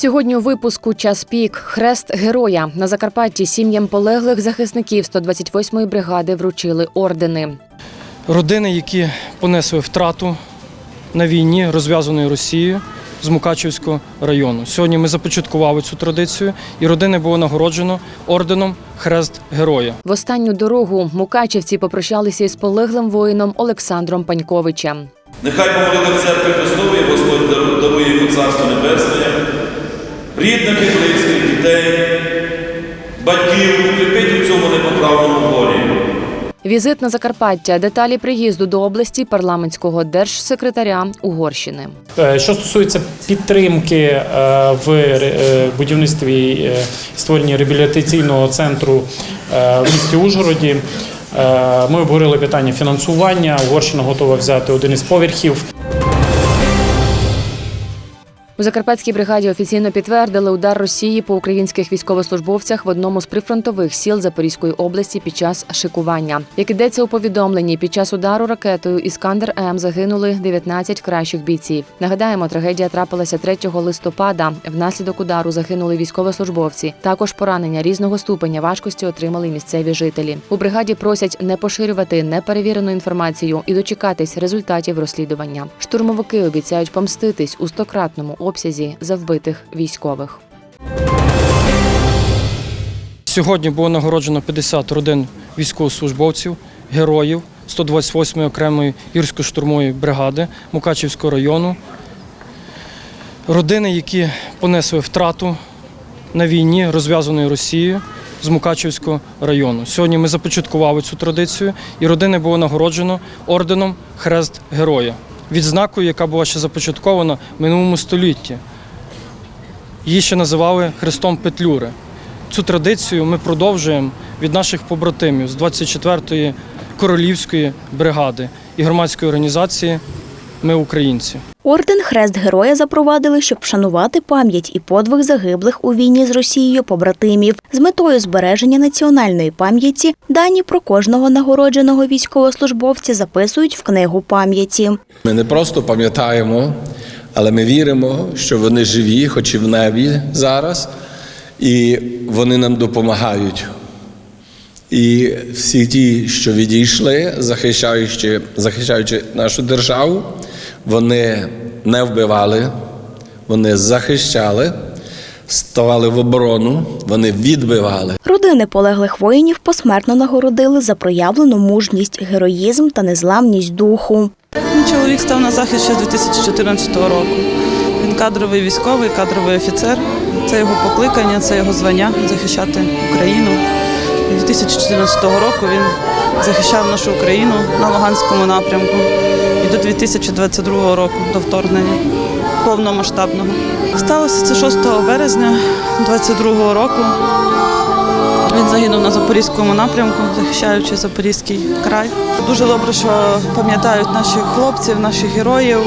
Сьогодні у випуску час пік хрест героя на Закарпатті сім'ям полеглих захисників 128-ї бригади вручили ордени. Родини, які понесли втрату на війні, розв'язаної Росією з Мукачівського району. Сьогодні ми започаткували цю традицію, і родини було нагороджено орденом Хрест Героя. В останню дорогу мукачівці попрощалися із полеглим воїном Олександром Паньковичем. Нехай по молитвах церкви Христової Господь дарує йому Царство Небесне, рідних і близьких дітей, батьків укріпить у цьому непоправному болі. Візит на Закарпаття, деталі приїзду до області парламентського держсекретаря Угорщини. Е, Що стосується підтримки е, в е, будівництві і реабілітаційного центру в місті Ужгороді, ми обговорили питання фінансування. Угорщина готова взяти один із поверхів. У Закарпатській бригаді офіційно підтвердили удар Росії по українських військовослужбовцях в одному з прифронтових сіл Запорізької області під час шикування. Як ідеться у повідомленні, під час удару ракетою Іскандер М загинули 19 кращих бійців. Нагадаємо, трагедія трапилася 3 листопада. Внаслідок удару загинули військовослужбовці. Також поранення різного ступеня важкості отримали місцеві жителі. У бригаді просять не поширювати неперевірену інформацію і дочекатись результатів розслідування. Штурмовики обіцяють помститись у стократному обсязі за вбитих військових. Сьогодні було нагороджено 50 родин військовослужбовців, героїв 128-ї окремої гірсько-штурмової бригади Мукачівського району. Родини, які понесли втрату на війні, розв'язаної Росією з Мукачівського району. Сьогодні ми започаткували цю традицію, і родини було нагороджено орденом Хрест Героя, відзнакою, яка була ще започаткована в минулому столітті. Її ще називали Хрестом Петлюри. Цю традицію ми продовжуємо від наших побратимів з 24-ї королівської бригади і громадської організації Ми українці. Орден Хрест Героя запровадили, щоб вшанувати пам'ять і подвиг загиблих у війні з Росією побратимів з метою збереження національної пам'яті. Дані про кожного нагородженого військовослужбовця записують в книгу пам'яті. Ми не просто пам'ятаємо, але ми віримо, що вони живі, хоч і в небі зараз, і вони нам допомагають. І всі ті, що відійшли, захищаючи, захищаючи нашу державу, вони не вбивали, вони захищали, ставали в оборону, вони відбивали. Родини полеглих воїнів посмертно нагородили за проявлену мужність, героїзм та незламність духу. Мій чоловік став на захист ще з 2014 року. Він кадровий військовий, кадровий офіцер. Це його покликання, це його звання захищати Україну. І 2014 року він захищав нашу Україну на Луганському напрямку 2022 року, до вторгнення повномасштабного. Сталося це 6 березня 2022 року. Він загинув на Запорізькому напрямку, захищаючи Запорізький край. Дуже добре, що пам'ятають наших хлопців, наших героїв.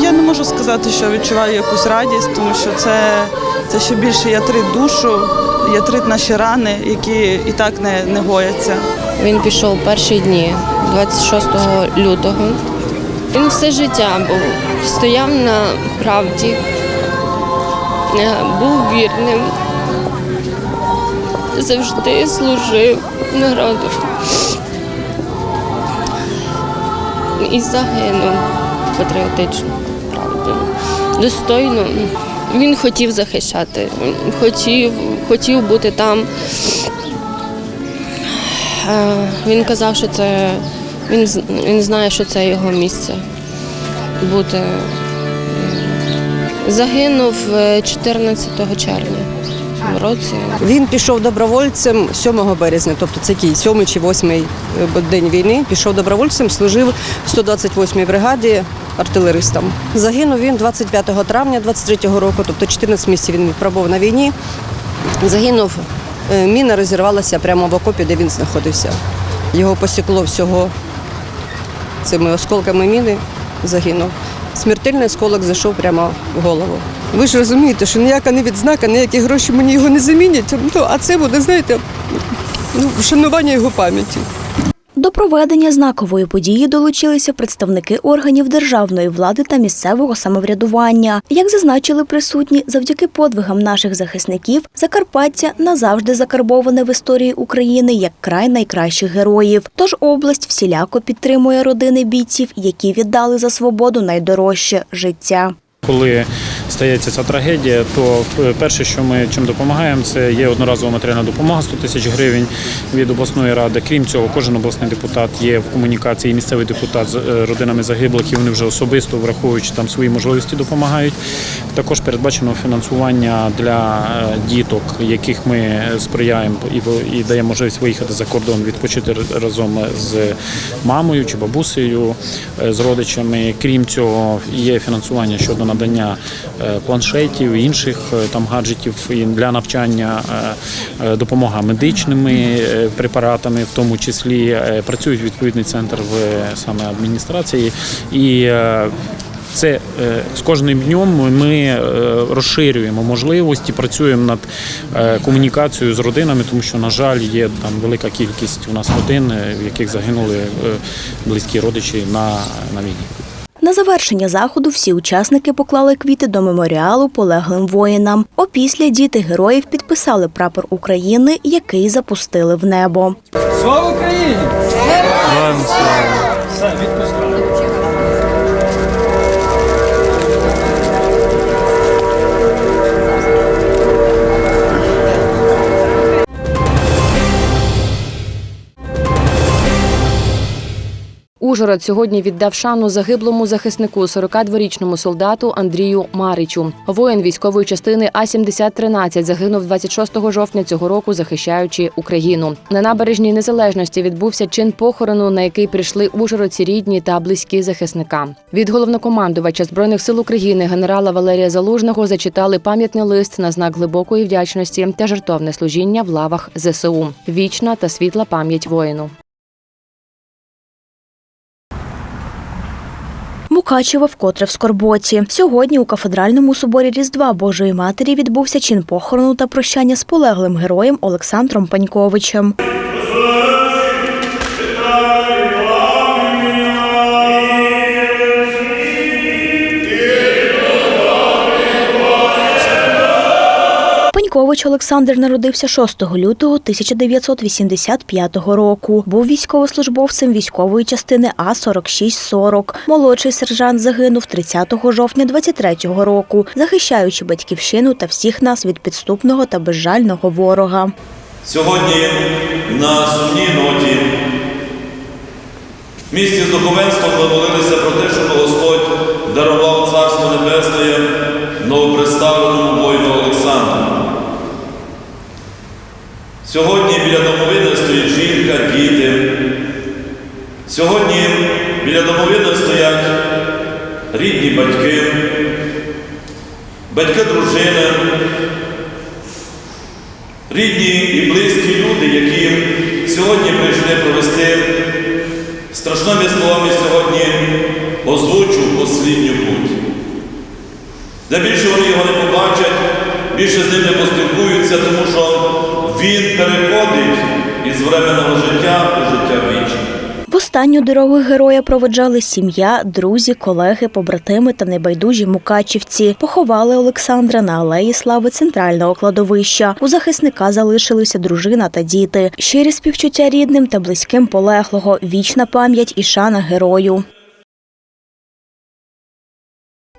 Я не можу сказати, що відчуваю якусь радість, тому що це, це ще більше ятрить душу, ятрить наші рани, які і так не, не гояться. Він пішов перші дні, 26 лютого. Він все життя був, стояв на правді, е, був вірним, завжди служив народу. І загинув патріотично, правду. Достойно. Він хотів захищати, хотів, хотів бути там. Е, Він казав, що це він, він знає, що це його місце бути. Загинув е, 14 червня в році. Він пішов добровольцем 7 березня, тобто це який 7 чи 8 день війни. Пішов добровольцем, служив в 128-й бригаді артилеристом. Загинув він 25 травня 23-го року, тобто 14 місяців він пробув на війні. Загинув, е, міна розірвалася прямо в окопі, де він знаходився. Його посікло всього цими осколками міни, загинув. Смертельний осколок зайшов прямо в голову. Ви ж розумієте, що ніяка не відзнака, ніякі гроші мені його не замінять. Ну, а це буде, знаєте, ну, вшанування його пам'яті. Проведення знакової події долучилися представники органів державної влади та місцевого самоврядування. Як зазначили присутні, завдяки подвигам наших захисників, Закарпаття назавжди закарбоване в історії України як край найкращих героїв. Тож область всіляко підтримує родини бійців, які віддали за свободу найдорожче життя. Коли стається ця трагедія, то е, перше, що ми чим допомагаємо, це є одноразова матеріальна допомога 100 тисяч гривень від обласної ради. Крім цього, кожен обласний депутат є в комунікації, місцевий депутат з е, родинами загиблих, і вони вже особисто, враховуючи там свої можливості, допомагають. Також передбачено фінансування для е, діток, яких ми сприяємо і даємо можливість виїхати за кордон, відпочити разом з мамою чи бабусею, з родичами. Крім цього, є фінансування щодо надання е, планшетів, інших е, там гаджетів і для навчання, е, допомога медичними препаратами, в тому числі працює відповідний центр в саме адміністрації і. це з кожним днем ми розширюємо можливості, працюємо над комунікацією з родинами, тому що, на жаль, є там велика кількість у нас родин, в яких загинули близькі родичі на, на війні. На завершення заходу всі учасники поклали квіти до меморіалу полеглим воїнам. Опісля діти героїв підписали прапор України, який запустили в небо. Слава Україні! Слава! відпускаю. Ужгород сьогодні віддав шану загиблому захиснику 42-річному солдату Андрію Маричу. Воїн військової частини А 7013 загинув 26 жовтня цього року, захищаючи Україну. На набережній незалежності відбувся чин похорону, на який прийшли ужгородці рідні та близькі захисника. Від головнокомандувача збройних сил України генерала Валерія Залужного зачитали пам'ятний лист на знак глибокої вдячності та жертовне служіння в лавах ЗСУ. Вічна та світла пам'ять воїну. Мукачево вкотре в Скорботі. Сьогодні у кафедральному соборі Різдва Божої Матері відбувся чин похорону та прощання з полеглим героєм Олександром Паньковичем. Панькович Олександр народився 6 лютого 1985 року. Був військовослужбовцем військової частини А 4640 Молодший сержант загинув 30 жовтня 23-го року, захищаючи батьківщину та всіх нас від підступного та безжального ворога. Сьогодні на сумній ноті в місті з духовенством ми молилися про те, щоб Господь дарував Царство Небесне новоприставленому воїну Олександру. Сьогодні біля домовини стоїть жінка, діти. Сьогодні біля домовини стоять рідні батьки, батьки дружини, рідні і близькі люди, які сьогодні прийшли провести страшними словами сьогодні озвучу послідню путь. Де більше вони його не побачать, більше з ним не поспілкуються, тому що він переходить із временного життя у життя вічне. В останню дорогу героя проведжали сім'я, друзі, колеги, побратими та небайдужі мукачівці. Поховали Олександра на алеї слави центрального кладовища. У захисника залишилися дружина та діти. Щирі співчуття рідним та близьким полеглого, вічна пам'ять і шана герою.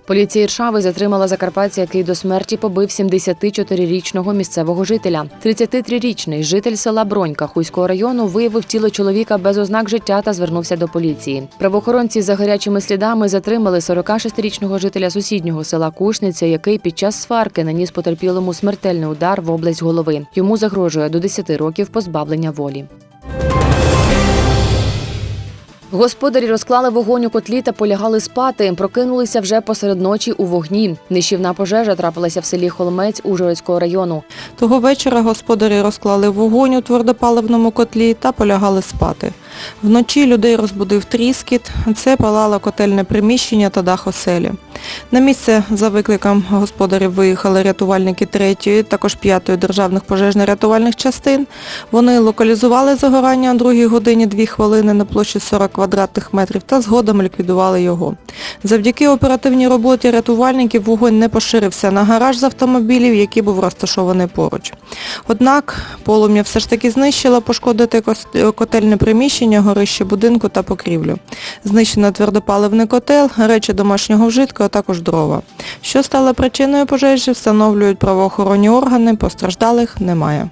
Поліція Іршави затримала закарпатця, який до смерті побив 74-річного місцевого жителя. 33-річний житель села Бронька Хуйського району виявив тіло чоловіка без ознак життя та звернувся до поліції. Правоохоронці за гарячими слідами затримали 46-річного жителя сусіднього села Кушниця, який під час сварки наніс потерпілому смертельний удар в область голови. Йому загрожує до 10 років позбавлення волі. Господарі розклали вогонь у котлі та полягали спати. Прокинулися вже посеред ночі у вогні. Нищівна пожежа трапилася в селі Холмець Ужгородського району. Того вечора господарі розклали вогонь у твердопаливному котлі та полягали спати. Вночі людей розбудив тріскіт, це палало котельне приміщення та дах оселі. На місце за викликом господарів виїхали рятувальники 3-ї, також 5-ї державних пожежно-рятувальних частин. Вони локалізували загорання о 2 годині 2 хвилини на площі 40 квадратних метрів та згодом ліквідували його. Завдяки оперативній роботі рятувальників вогонь не поширився на гараж з автомобілів, який був розташований поруч. Однак полум'я все ж таки знищило пошкодити котельне приміщення, горище будинку та покрівлю. Знищено твердопаливний котел, речі домашнього вжитку, а також дрова. Що стало причиною пожежі, встановлюють правоохоронні органи, постраждалих немає.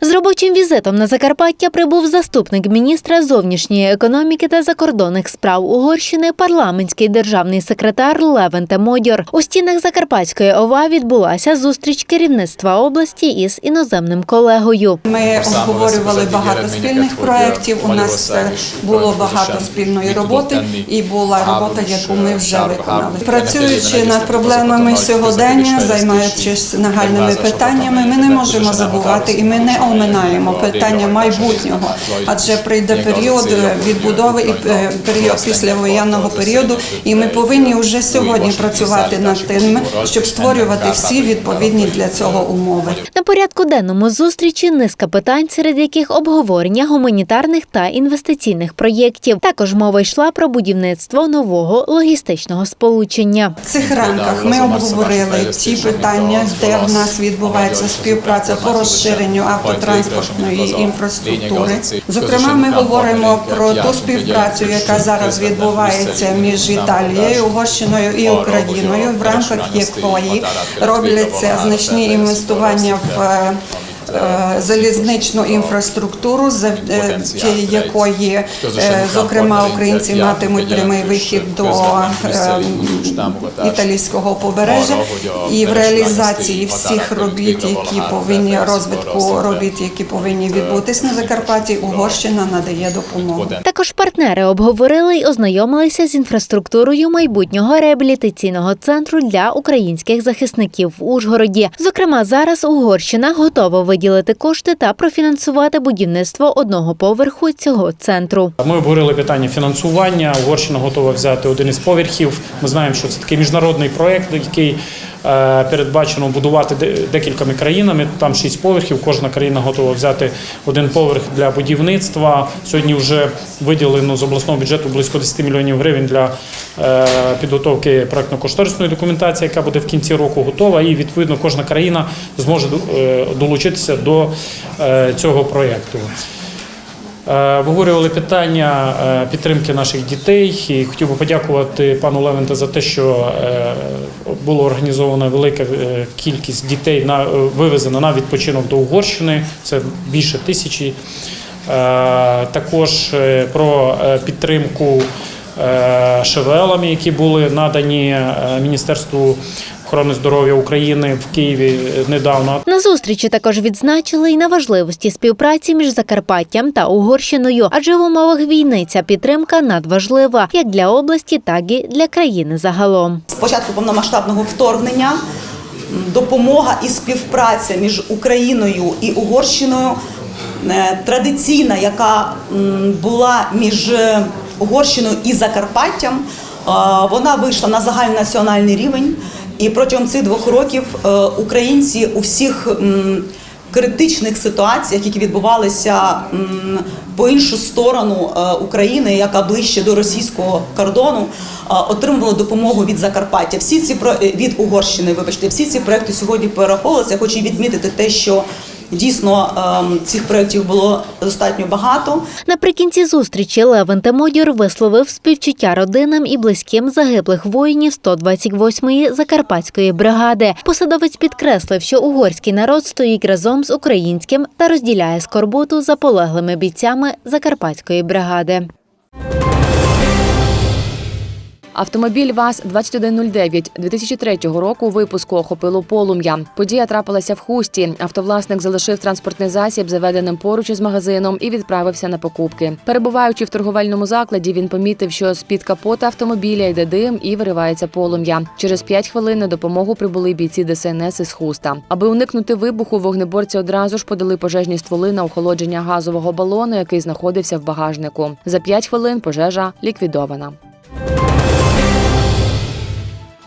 З робочим візитом на Закарпаття прибув заступник міністра зовнішньої економіки та закордонних справ Угорщини, парламентський державний секретар Левен Темодьор. У стінах Закарпатської ОВА відбулася зустріч керівництва області із іноземним колегою. Ми обговорювали багато спільних проєктів. У нас е, було багато спільної роботи, і була робота, яку ми вже виконали. Працюючи над проблемами сьогодення, займаючись нагальними питаннями, ми не можемо забувати і ми не оминаємо питання майбутнього, адже прийде період відбудови і е, період післявоєнного періоду, і ми повинні вже сьогодні працювати над тим, щоб створювати всі відповідні для цього умови. На порядку денному зустрічі низка питань, серед яких обговорення гуманітарних та інвестиційних проєктів. Також мова йшла про будівництво нового логістичного сполучення. В цих рамках ми обговорили ті питання, де в нас відбувається співпраця по розширенню автотранспортної інфраструктури. Зокрема, ми говоримо про ту співпрацю, яка зараз відбувається між Італією, Угорщиною і Україною, в рамках якої робляться значні інвестування в. Е, е, Залізничну інфраструктуру, завдяки якої, е, зокрема, українці матимуть прямий вихід до е, італійського побережжя, і в реалізації всіх робіт, які повинні розвитку робіт, які повинні відбутись на Закарпатті, Угорщина надає допомогу. Також партнери обговорили й ознайомилися з інфраструктурою майбутнього реабілітаційного центру для українських захисників в Ужгороді. Зокрема, зараз Угорщина готова виділити кошти та профінансувати будівництво одного поверху цього центру. Ми обговорили питання фінансування. Угорщина готова взяти один із поверхів. Ми знаємо, що це такий міжнародний проєкт, який передбачено будувати декількома країнами. Там шість поверхів. Кожна країна готова взяти один поверх для будівництва. Сьогодні вже виділено з обласного бюджету близько 10 мільйонів гривень для е, підготовки проектно-кошторисної документації, яка буде в кінці року готова. І відповідно кожна країна зможе е, долучитися до е, цього проєкту. Е, Обговорювали питання е, підтримки наших дітей. І хотів би подякувати пану Левенте за те, що е, було організовано велика кількість дітей на вивезено на відпочинок до Угорщини. Це більше тисячі. Також про підтримку ШВЛами, які були надані Міністерству охорони здоров'я України в Києві недавно. На зустрічі також відзначили й на важливості співпраці між Закарпаттям та Угорщиною, адже в умовах війни ця підтримка надважлива як для області, так і для країни загалом. З початку повномасштабного вторгнення допомога і співпраця між Україною і Угорщиною е, традиційна, яка була між Угорщиною і Закарпаттям, е, вона вийшла на загальнонаціональний рівень. І протягом цих двох років е, українці у всіх критичних ситуаціях, які відбувалися по іншу сторону е, України, яка ближче до російського кордону, е, отримували допомогу від Закарпаття. Всі ці від Угорщини, вибачте, всі ці проекти сьогодні перераховувалися. Я хочу відмітити те, що дійсно ем, цих проєктів було достатньо багато. Наприкінці зустрічі Левен Темодір висловив співчуття родинам і близьким загиблих воїнів 128-ї Закарпатської бригади. Посадовець підкреслив, що угорський народ стоїть разом з українським та розділяє скорботу за полеглими бійцями Закарпатської бригади. Автомобіль ВАЗ-2109 2003 року випуску охопило полум'я. Подія трапилася в хусті. Автовласник залишив транспортний засіб, заведеним поруч із магазином, і відправився на покупки. Перебуваючи в торговельному закладі, він помітив, що з під капота автомобіля йде дим і виривається полум'я. Через п'ять хвилин на допомогу прибули бійці ДСНС із хуста. Аби уникнути вибуху, вогнеборці одразу ж подали пожежні стволи на охолодження газового балону, який знаходився в багажнику. За п'ять хвилин пожежа ліквідована.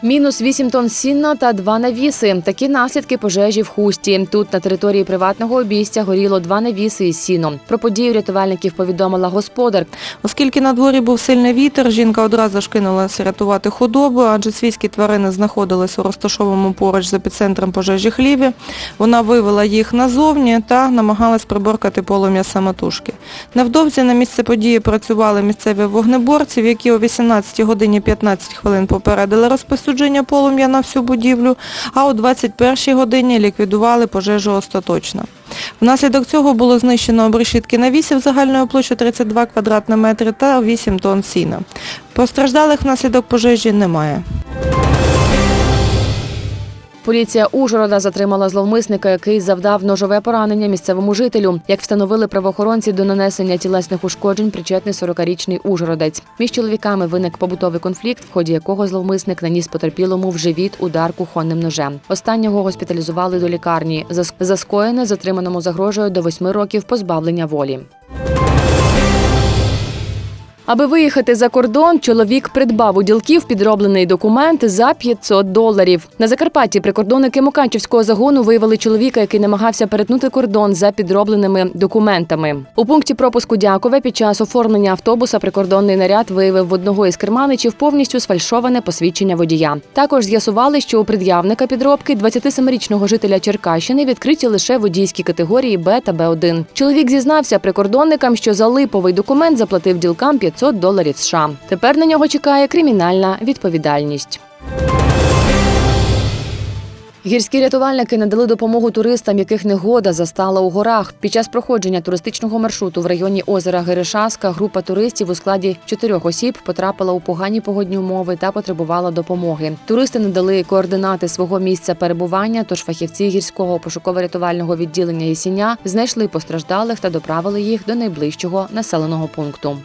Мінус 8 тонн сінна та два навіси. Такі наслідки пожежі в хусті. Тут на території приватного обійстя горіло два навіси із сіном. Про подію рятувальників повідомила господар. Оскільки на дворі був сильний вітер, жінка одразу ж кинулася рятувати худобу, адже свійські тварини знаходились у розташованому поруч з епіцентром пожежі хліві. Вона вивела їх назовні та намагалась приборкати полум'я самотужки. Невдовзі на місце події працювали місцеві вогнеборці, які о 18 годині 15 хвилин попередили розпосудження полум'я на всю будівлю, а о 21-й годині ліквідували пожежу остаточно. Внаслідок цього було знищено обрешітки навісів загальною площею 32 квадратні метри та 8 тонн сіна. Постраждалих внаслідок пожежі немає. Поліція Ужгорода затримала зловмисника, який завдав ножове поранення місцевому жителю. Як встановили правоохоронці, до нанесення тілесних ушкоджень причетний 40-річний ужгородець. Між чоловіками виник побутовий конфлікт, в ході якого зловмисник наніс потерпілому в живіт удар кухонним ножем. Останнього госпіталізували до лікарні. За скоєне затриманому загрожує до 8 років позбавлення волі. Аби виїхати за кордон, чоловік придбав у ділків підроблений документ за 500 доларів. На Закарпатті прикордонники Мукачівського загону виявили чоловіка, який намагався перетнути кордон за підробленими документами. У пункті пропуску Дякове під час оформлення автобуса прикордонний наряд виявив в одного із керманичів повністю сфальшоване посвідчення водія. Також з'ясували, що у пред'явника підробки 27-річного жителя Черкащини відкриті лише водійські категорії Б та Б1. Чоловік зізнався прикордонникам, що за липовий документ заплатив ділкам 500 доларів США. Тепер на нього чекає кримінальна відповідальність. Гірські рятувальники надали допомогу туристам, яких негода застала у горах. Під час проходження туристичного маршруту в районі озера Геришаска група туристів у складі чотирьох осіб потрапила у погані погодні умови та потребувала допомоги. Туристи надали координати свого місця перебування, тож фахівці гірського пошуково-рятувального відділення Єсіня знайшли постраждалих та доправили їх до найближчого населеного пункту.